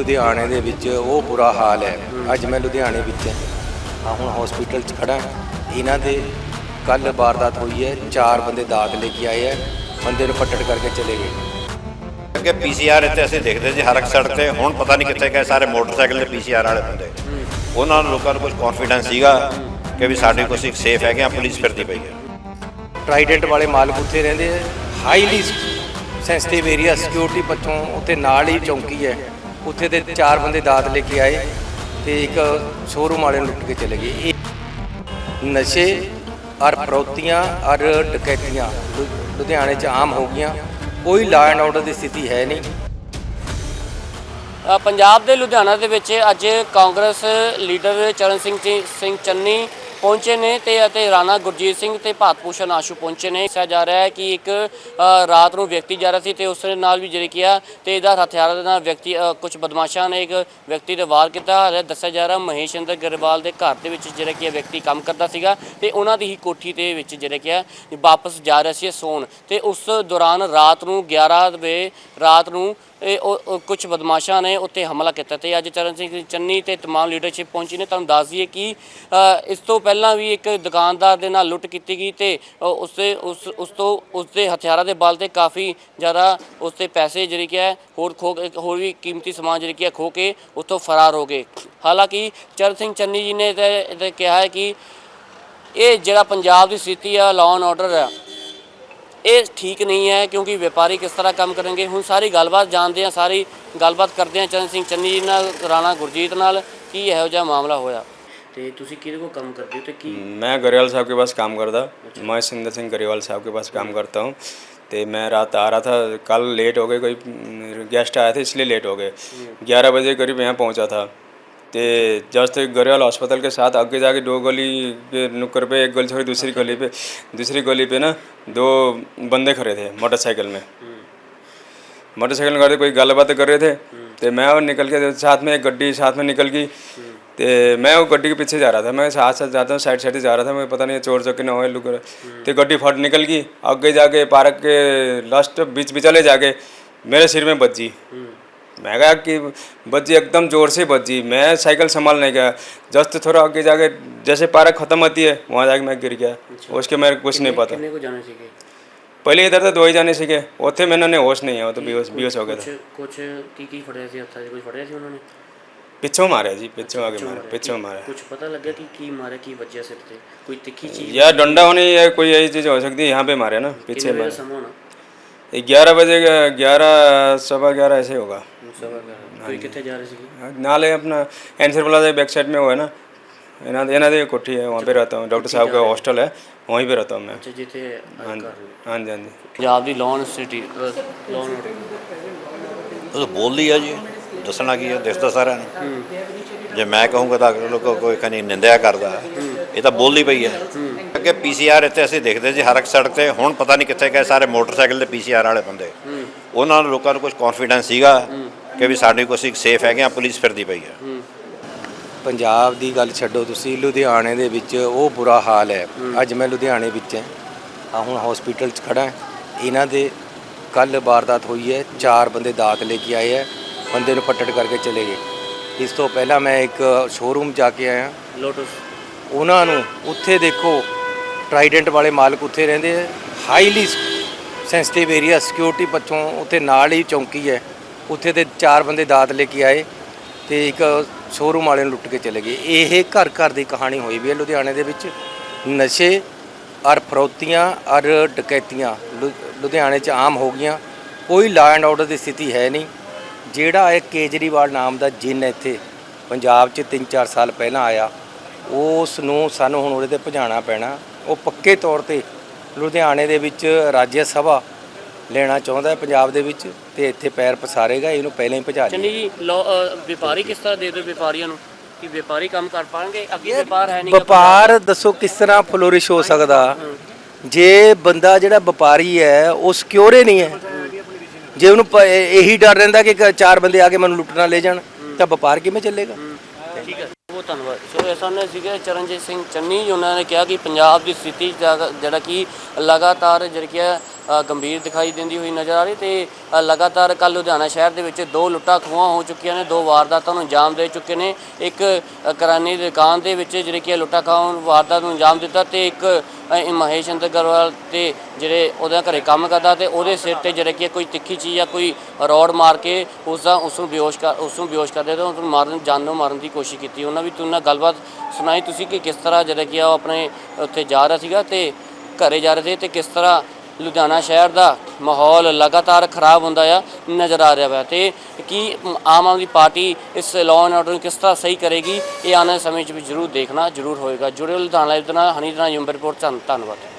ਲੁਧਿਆਣੇ ਦੇ ਵਿੱਚ ਉਹ ਬੁਰਾ ਹਾਲ ਹੈ। ਅੱਜ ਮੈਂ ਲੁਧਿਆਣੇ ਵਿੱਚ ਹਾਂ। ਹੁਣ ਹਸਪੀਟਲ 'ਚ ਖੜਾ ਇਹਨਾਂ ਦੇ ਕੱਲ ਵਾਰਦਾਤ ਹੋਈ ਹੈ। ਚਾਰ ਬੰਦੇ ਦਾਤ ਲੈ ਕੇ ਆਏ ਹੈ। ਬੰਦੇ ਨੂੰ ਪੱਟੜ ਕਰਕੇ ਚਲੇ ਗਏ। ਅੱਗੇ ਪੀਸੀਆਰ ਇੱਥੇ ਅਸੀਂ ਦੇਖਦੇ ਸੀ ਹਰ ਇੱਕ ਸੜਕ ਤੇ। ਹੁਣ ਪਤਾ ਨਹੀਂ ਕਿੱਥੇ ਗਏ ਸਾਰੇ ਮੋਟਰਸਾਈਕਲ ਤੇ ਪੀਸੀਆਰ ਵਾਲੇ ਬੰਦੇ। ਉਹਨਾਂ ਨੂੰ ਲੋਕਾਂ ਨੂੰ ਕੁਝ ਕੌਨਫੀਡੈਂਸ ਸੀਗਾ ਕਿ ਵੀ ਸਾਡੇ ਕੋਲ ਅਸੀਂ ਸੇਫ ਹੈਗੇ ਆ ਪੁਲਿਸ ਫਿਰਦੀ ਪਈ ਹੈ। ਟਰਾਈਡੈਂਟ ਵਾਲੇ ਮਾਲਕ ਉੱਥੇ ਰਹਿੰਦੇ ਹਾਈਲੀ ਸੈਂਸਿਟਿਵ ਏਰੀਆ ਸਿਕਿਉਰਿਟੀ ਪੱਛੋਂ ਉੱਥੇ ਨਾਲ ਹੀ ਚੌਂਕੀ ਹੈ। ਉੱਥੇ ਦੇ ਚਾਰ ਬੰਦੇ ਦਾਤ ਲੈ ਕੇ ਆਏ ਤੇ ਇੱਕ ਸ਼ੋਰੂਮ ਵਾਲੇ ਨੂੰ ਲੁੱਟ ਕੇ ਚਲੇ ਗਏ। ਇਹ ਨਸ਼ੇ ਔਰ ਫਰੌਤੀਆਂ ਔਰ ਡਕੈਤੀਆਂ ਲੁ- ਲੁਧਿਆਣੇ 'ਚ ਆਮ ਹੋ ਗਈਆਂ। ਕੋਈ ਲਾ ਐਂਡ ਆਰਡਰ ਦੀ ਸਥਿਤੀ ਹੈ ਨਹੀਂ। ਪੰਜਾਬ ਦੇ ਲੁਧਿਆਣਾ ਦੇ ਵਿੱਚ ਅੱਜ ਕਾਂਗਰਸ ਲੀਡਰ ਚਰਨ ਸਿੰਘ ਚੀ- ਸਿੰਘ ਚੰਨੀ ਪਹੁੰਚੇ ਨੇ ਤੇ ਅਤੇ ਰਾਣਾ ਗੁਰਜੀਤ ਸਿੰਘ ਤੇ ਭਾਰਤ ਭੂਸ਼ਣ ਆਸ਼ੂ ਪਹੁੰਚੇ ਨੇ। ਦੱਸਿਆ ਜਾ ਰਿਹਾ ਹੈ ਕਿ ਇੱਕ ਰਾਤ ਨੂੰ ਵਿਅਕਤੀ ਜਾ ਰਿਹਾ ਸੀ ਤੇ ਉਸ ਦੇ ਨਾਲ ਵੀ ਜਿਹੜੇ ਕੀਆ ਤੇ ਇਹਦਾ ਹਥਿਆਰਾਂ ਦੇ ਨਾਲ ਵਿਅਕਤੀ ਕੁਝ ਬਦਮਾਸ਼ਾਂ ਨੇ ਇੱਕ ਵਿਅਕਤੀ ਤੇ ਵਾਰ ਕੀਤਾ। ਹਾਲੇ ਦੱਸਿਆ ਜਾ ਰਿਹਾ ਮਹੇਸ਼ ਮਹੇਸ਼ਿੰਦਰ ਗਰੇਵਾਲ ਦੇ ਘਰ ਦੇ ਵਿੱਚ ਜਿਹੜਾ ਕਿ ਇਹ ਵਿਅਕਤੀ ਕੰਮ ਕਰਦਾ ਸੀਗਾ ਤੇ ਉਹਨਾਂ ਦੀ ਹੀ ਕੋਠੀ ਦੇ ਵਿੱਚ ਜਿਹੜਾ ਕਿ ਹੈ ਵਾਪਸ ਜਾ ਰਿਹਾ ਸੀ ਸੌਣ। ਤੇ ਉਸ ਦੌਰਾਨ ਰਾਤ ਨੂੰ 11 ਵਜੇ, ਰਾਤ ਨੂੰ ਕੁਝ ਬਦਮਾਸ਼ਾਂ ਨੇ ਉੱਤੇ ਹਮਲਾ ਕੀਤਾ ਤੇ ਅੱਜ ਚਰਨ ਸਿੰਘ ਚੰਨੀ ਤੇ तमाम ਲੀਡਰਸ਼ਿਪ ਪਹੁੰਚੀ ਨੇ ਤੁਹਾਨੂੰ ਦੱਸ ਦਈਏ ਕਿ ਅ, ਇਸ ਤੋਂ ਪਹਿਲਾਂ ਵੀ ਇੱਕ ਦੁਕਾਨਦਾਰ ਦੇ ਨਾਲ ਲੁੱਟ ਕੀਤੀ ਗਈ ਤੇ ਅ, ਉਸ ਦੇ ਉਸ ਉਸ ਤੋਂ ਉਸ ਦੇ ਹਥਿਆਰਾਂ ਦੇ ਬਲ ਤੇ ਕਾਫੀ ਜ਼ਿਆਦਾ ਉਸ ਤੇ ਪੈਸੇ ਜਿਹੜੇ ਕਿ ਹੈ ਹੋਰ ਖੋ ਕੇ- ਹੋਰ ਵੀ ਕੀਮਤੀ ਸਮਾਨ ਜਿਹੜੇ ਕਿ ਹੈ ਖੋ ਕੇ ਉੱਥੋਂ ਫਰਾਰ ਹੋ ਗਏ ਹਾਲਾਂਕਿ ਚਰਨ ਸਿੰਘ ਚੰਨੀ ਜੀ ਨੇ ਤੇ ਤੇ ਕਿਹਾ ਹੈ ਕਿ ਇਹ ਜਿਹੜਾ ਪੰਜਾਬ ਦੀ ਸਥਿਤੀ ਆ ਲਾਅ ਐਂਡ ਆਰਡਰ ਆ ਇਹ ਠੀਕ ਨਹੀਂ ਹੈ ਕਿਉਂਕਿ ਵਪਾਰੀ ਕਿਸ ਤਰ੍ਹਾਂ ਕੰਮ ਕਰਨਗੇ ਹੁਣ ਸਾਰੀ ਗੱਲਬਾਤ ਜਾਣਦੇ ਆ ਸਾਰੀ ਗੱਲਬਾਤ ਕਰਦੇ ਆ ਚਰਨ ਸਿੰਘ ਚੰਨੀ ਜੀ ਨਾਲ ਰਾਣਾ ਗੁਰਜੀਤ ਨਾਲ ਕੀ ਇਹੋ ਜਿਹਾ ਮਾਮਲਾ ਹੋਇਆ ਤੇ ਤੁਸੀਂ ਕਿਹਦੇ ਕੋਲ ਕੰਮ ਕਰਦੇ ਹੋ ਤੇ ਕੀ मैं गरेवाल साहब के पास काम करता मैं सिंदर सिंह गरेवाल साहब के पास काम करता हूँ तो मैं रात आ रहा था कल लेट हो गए कोई गेस्ट आए थे इसलिए लेट हो गए ग्यारह बजे करीब यहाँ पहुँचा था तो जस्ट गरेवाल हॉस्पिटल के साथ आगे जाके दो गली के नुक्कड़ पे, एक गली छोड़ी दूसरी गली पे, दूसरी गली पे ना दो बंदे खड़े थे मोटरसाइकिल में। मोटरसाइकिल में खड़े कोई गलबात कर रहे थे। तो मैं और निकल के साथ में एक गड्डी साथ में निकल गई। तो मैं वो गड्डी के पीछे जा रहा था, मैं साथ साथ जाता हूँ, साइड साइड से जा रहा था, मैं पता नहीं चोर चौकी ना हो लुक तो गड्डी फट निकल गई, आगे जाके पार्क के लास्ट बीच बिचाले जाके मेरे सिर में बज्जी मैं कहा कि बज्जी एकदम ज़ोर से बज्जी मैं साइकिल संभाल नहीं गया जस्ट थोड़ा आगे जाके जैसे पार्क ख़त्म होती है वहाँ जाके मैं गिर गया उसके मेरे को कुछ नहीं पता ਕਿੰਨੇ ਕੋ ਜਾਣੇ ਸੀਗੇ पहले इधर तो दो ही जाने सीखे ਉੱਥੇ ਮੈਨੂੰ ਨੇ ਹੋਸ਼ ਨਹੀਂ ਹੈ ਉਹ ਤਾਂ ਬੇਹੋਸ਼ ਬੇਹੋਸ਼ ਹੋ ਗਿਆ ਕੁਝ था ਕੁਝ ਕੀ ਕੀ ਫੜਿਆ ਸੀ ਹੱਥਾਂ 'ਚ ਕੁਝ ਫੜਿਆ ਸੀ ਉਹਨਾਂ ਨੇ ਪਿੱਛੋਂ ਮਾਰਿਆ ਜੀ ਪਿੱਛੋਂ ਆ ਕੇ ਮਾਰਿਆ ਪਿੱਛੋਂ ਮਾਰਿਆ ਕੁਝ ਪਤਾ ਲੱਗਿਆ ਕਿ ਕੀ ਮਾਰਿਆ ਕੀ ਵੱਜਿਆ ਸਿਰ ਤੇ ਕੋਈ ਤਿੱਖੀ ਚੀਜ਼ या डंडा होने या कोई यही चीज़ हो सकती है यहाँ पे मारे ना पीछे ਕਿੰਨੇ ਵਜੇ मारे ਸਮਾਂ ਹੋਣਾ ग्यारह बजे ग्यारह सवा ग्यारह ऐसे होगा ਸਵਾ ਗਿਆਰਾਂ। ਕੋਈ ਕਿੱਥੇ ਜਾ ਰਹੇ ਸੀਗੇ नाले अपना एंसर प्लाजा बैक साइड में वो है ना इना इना दे कोठी है वहाँ पे रहता हूँ डॉक्टर साहब का हॉस्टल है वहीं पे रहता हूँ मैं ਅੱਛਾ ਜਿੱਥੇ हाँ जी हाँ जी हाँ जी ਪੰਜਾਬ ਦੀ ਲੋਨ ਸਿਟੀ ਲੋਨ ਉਹ ਤਾਂ ਬੋਲਦੀ ਆ ਜੀ ਦੱਸਣਾ ਕੀ ਹੈ ਦਿਸਦਾ ਸਾਰਿਆਂ ਨੂੰ ਜੇ ਮੈਂ ਕਹੂੰਗਾ ਤਾਂ ਅਗਲੇ ਲੋਕ ਕੋਈ ਖਨੀ ਨਿੰਦਿਆ ਕਰਦਾ ਇਹ ਤਾਂ ਬੋਲਦੀ ਪਈ ਹੈ ਅੱਗੇ ਪੀਸੀਆਰ ਇੱਥੇ ਅਸੀਂ ਦੇਖਦੇ ਸੀ ਹਰ ਇੱਕ ਸੜਕ ਤੇ ਹੁਣ ਪਤਾ ਨਹੀਂ ਕਿੱਥੇ ਗਏ ਸਾਰੇ ਮੋਟਰਸਾਈਕਲ ਤੇ ਪੀਸੀਆਰ ਵਾਲੇ ਬੰਦੇ ਉਹਨਾਂ ਨੂੰ ਲੋਕਾਂ ਨੂੰ ਕੁਝ ਕੌਨਫੀਡੈਂਸ ਸੀਗਾ ਕਿ ਵੀ ਸਾਡੇ ਕੋਲ ਅਸੀਂ ਸੇਫ ਹੈਗੇ ਆ ਪੁਲਿਸ ਫਿਰਦੀ ਪਈ ਹੈ। ਪੰਜਾਬ ਦੀ ਗੱਲ ਛੱਡੋ ਤੁਸੀਂ ਲੁਧਿਆਣੇ ਦੇ ਵਿੱਚ ਉਹ ਬੁਰਾ ਹਾਲ ਹੈ। ਅੱਜ ਮੈਂ ਲੁਧਿਆਣੇ ਵਿੱਚ ਹਾਂ। ਹਾਂ ਹੁਣ ਹਸਪੀਟਲ 'ਚ ਖੜਾ ਇਹਨਾਂ ਦੇ ਕੱਲ ਵਾਰਦਾਤ ਹੋਈ ਹੈ। ਚਾਰ ਬੰਦੇ ਦਾਤ ਲੈ ਕੇ ਆਏ ਹੈ। ਬੰਦੇ ਨੂੰ ਪੱਟੜ ਕਰਕੇ ਚਲੇ ਗਏ। ਇਸ ਤੋਂ ਪਹਿਲਾਂ ਮੈਂ ਇੱਕ ਸ਼ੋਰੂਮ ਜਾ ਕੇ ਆਇਆ। ਲੋਟਸ ਉਹਨਾਂ ਨੂੰ ਉੱਥੇ ਦੇਖੋ ਟਰਾਈਡੈਂਟ ਵਾਲੇ ਮਾਲਕ ਉੱਥੇ ਰਹਿੰਦੇ ਹੈ। ਹਾਈਲੀ ਸੈਂਸਿਟਿਵ ਏਰੀਆ ਸਿਕਿਉਰਿਟੀ ਪੱਛੋਂ ਉੱਥੇ ਨਾਲ ਹੀ ਚੌਂਕੀ ਹੈ। ਉੱਥੇ ਦੇ ਚਾਰ ਬੰਦੇ ਦਾਤ ਲੈ ਕੇ ਆਏ ਤੇ ਇੱਕ ਸ਼ੋਰੂਮ ਵਾਲੇ ਨੂੰ ਲੁੱਟ ਕੇ ਚਲੇ ਗਏ। ਇਹ ਘਰ ਘਰ ਦੀ ਕਹਾਣੀ ਹੋਈ ਵੀ ਹੈ। ਲੁਧਿਆਣੇ ਦੇ ਵਿੱਚ ਨਸ਼ੇ ਔਰ ਫਰੋਤੀਆਂ ਔਰ ਡਕੈਤੀਆਂ ਲੁ- ਲੁਧਿਆਣੇ 'ਚ ਆਮ ਹੋ ਗਈਆਂ। ਕੋਈ ਲਾ ਐਂਡ ਆਰਡਰ ਦੀ ਸਥਿਤੀ ਹੈ ਨਹੀਂ। ਜਿਹੜਾ ਇਹ ਕੇਜਰੀਵਾਲ ਨਾਮ ਦਾ ਜਿੰਨ ਇੱਥੇ ਪੰਜਾਬ 'ਚ 3-4 ਸਾਲ ਪਹਿਲਾਂ ਆਇਆ, ਉਸ ਨੂੰ ਸਾਨੂੰ ਹੁਣ ਉਹਦੇ ਤੇ ਭਜਾਣਾ ਪੈਣਾ। ਉਹ ਪੱਕੇ ਤੌਰ ਤੇ ਲੁਧਿਆਣੇ ਦੇ ਵਿੱਚ ਰਾਜ ਸਭਾ ਲੈਣਾ ਚਾਹੁੰਦਾ ਹੈ ਪੰਜਾਬ ਦੇ ਵਿੱਚ ਤੇ ਇੱਥੇ ਪੈਰ ਪਸਾਰੇਗਾ ਇਹਨੂੰ ਪਹਿਲਾਂ ਹੀ ਭਜਾ ਚੰਨੀ ਜੀ ਲੋ ਅ, ਵਪਾਰੀ ਕਿਸ ਤਰ੍ਹਾਂ ਦੇ ਦੋ ਵਪਾਰੀਆਂ ਨੂੰ? ਕਿ ਵਪਾਰੀ ਕੰਮ ਕਰ ਪਾਣਗੇ? ਅੱਗੇ ਵਪਾਰ ਹੈ ਨਹੀਂ। ਵਪਾਰ ਦੱਸੋ ਕਿਸ ਤਰ੍ਹਾਂ ਫਲੋਰਿਸ਼ ਹੋ ਸਕਦਾ? ਜੇ ਬੰਦਾ ਜਿਹੜਾ ਵਪਾਰੀ ਹੈ ਉਹ ਸਿਕਿਉਰੇ ਨਹੀਂ ਹੈ। ਜੇ ਉਹਨੂੰ ਪ- ਇਹ- ਇਹੀ ਡਰ ਰਹਿੰਦਾ ਕਿ ਕ- ਚਾਰ ਬੰਦੇ ਆ ਕੇ ਮੈਨੂੰ ਲੁੱਟਣਾ ਲੈ ਜਾਣ ਤਾਂ ਵਪਾਰ ਕਿਵੇਂ ਚੱਲੇਗਾ? ਠੀਕ ਹੈ। ਬਹੁਤ ਧੰਨਵਾਦ। ਸੋ ਇਹ ਸਾਹਮਣੇ ਸੀਗੇ ਚਰਨਜੀਤ ਸਿੰਘ ਚੰਨੀ ਜੀ, ਉਹਨਾਂ ਨੇ ਕਿਹਾ ਕਿ ਪੰਜਾਬ ਦੀ ਸਥਿਤੀ ਜਗ- ਜਿਹੜਾ ਕਿ ਲਗਾਤਾਰ ਜਿਹੜੀ ਕਿ ਹੈ ਗੰਭੀਰ ਦਿਖਾਈ ਦਿੰਦੀ ਹੋਈ ਨਜ਼ਰ ਆ ਰਹੀ ਤੇ ਲਗਾਤਾਰ ਕੱਲ ਲੁਧਿਆਣਾ ਸ਼ਹਿਰ ਦੇ ਵਿੱਚ ਦੋ ਲੁੱਟਾਂ ਖੋਹਾਂ ਹੋ ਚੁੱਕੀਆਂ ਨੇ, ਦੋ ਵਾਰਦਾਤਾਂ ਨੂੰ ਅੰਜਾਮ ਦੇ ਚੁੱਕੇ ਨੇ। ਇੱਕ ਕਰਾਨੀ ਦੀ ਦੁਕਾਨ ਦੇ ਵਿੱਚ ਜਿਹੜੇ ਕਿ ਲੁੱਟਾਂ ਖੋਹਾਂ ਵਾਰਦਾਤ ਨੂੰ ਅੰਜਾਮ ਦਿੱਤਾ ਤੇ ਇੱਕ ਮਹੇਸ਼ ਅੰਦਰ ਗਰਵਾਲ ਤੇ ਜਿਹੜੇ ਉਹਦੇ ਘਰੇ ਕੰਮ ਕਰਦਾ ਤੇ ਉਹਦੇ ਸਿਰ ਤੇ ਜਿਹੜੇ ਕਿ ਕੋਈ ਤਿੱਖੀ ਚੀਜ਼ ਜਾਂ ਕੋਈ ਰੋਡ ਮਾਰ ਕੇ ਉਸ ਦਾ, ਉਸ ਨੂੰ ਬੇਹੋਸ਼ ਕਰ, ਉਸ ਨੂੰ ਬੇਹੋਸ਼ ਕਰਦੇ ਤੇ ਉਸ ਨੂੰ ਮਾਰਨ, ਜਾਨੋਂ ਮਾਰਨ ਦੀ ਕੋਸ਼ਿਸ਼ ਕੀਤੀ। ਉਹਨਾਂ ਵੀ ਤੁਹਾਨੂੰ ਨਾਲ ਗੱਲਬਾਤ ਸੁਣਾਈ ਤੁਸੀਂ ਕਿ ਕਿਸ ਤਰ੍ਹਾਂ ਜਿਹੜਾ ਕਿ ਉਹ ਆਪਣੇ ਉੱਥੇ ਜਾ ਰਿਹਾ ਸੀਗਾ ਤੇ ਘਰੇ ਜਾ ਰਹੇ ਸੀ ਤੇ ਕਿਸ ਤਰ੍ਹਾਂ ਲੁਧਿਆਣਾ ਸ਼ਹਿਰ ਦਾ ਮਾਹੌਲ ਲਗਾਤਾਰ ਖਰਾਬ ਹੁੰਦਾ ਆ, ਨਜ਼ਰ ਆ ਰਿਹਾ ਵਾ। ਤੇ ਕੀ ਆਮ ਆਦਮੀ ਪਾਰਟੀ ਇਸ ਲਾਅ ਐਂਡ ਆਰਡਰ ਨੂੰ ਕਿਸ ਤਰ੍ਹਾਂ ਸਹੀ ਕਰੇਗੀ, ਇਹ ਆਉਣ ਵਾਲੇ ਸਮੇਂ 'ਚ ਵੀ ਜ਼ਰੂਰ ਦੇਖਣਾ ਜ਼ਰੂਰ ਹੋਏਗਾ। ਜੁੜੇ ਲੁਧਿਆਣਾ ਲਾਈਵ ਦੇ ਨਾਲ, ਹਨੀ ਦੇ ਨਾਲ, ਯੂਮ ਰਿਪੋਰਟ ਧੰਨਵਾਦ।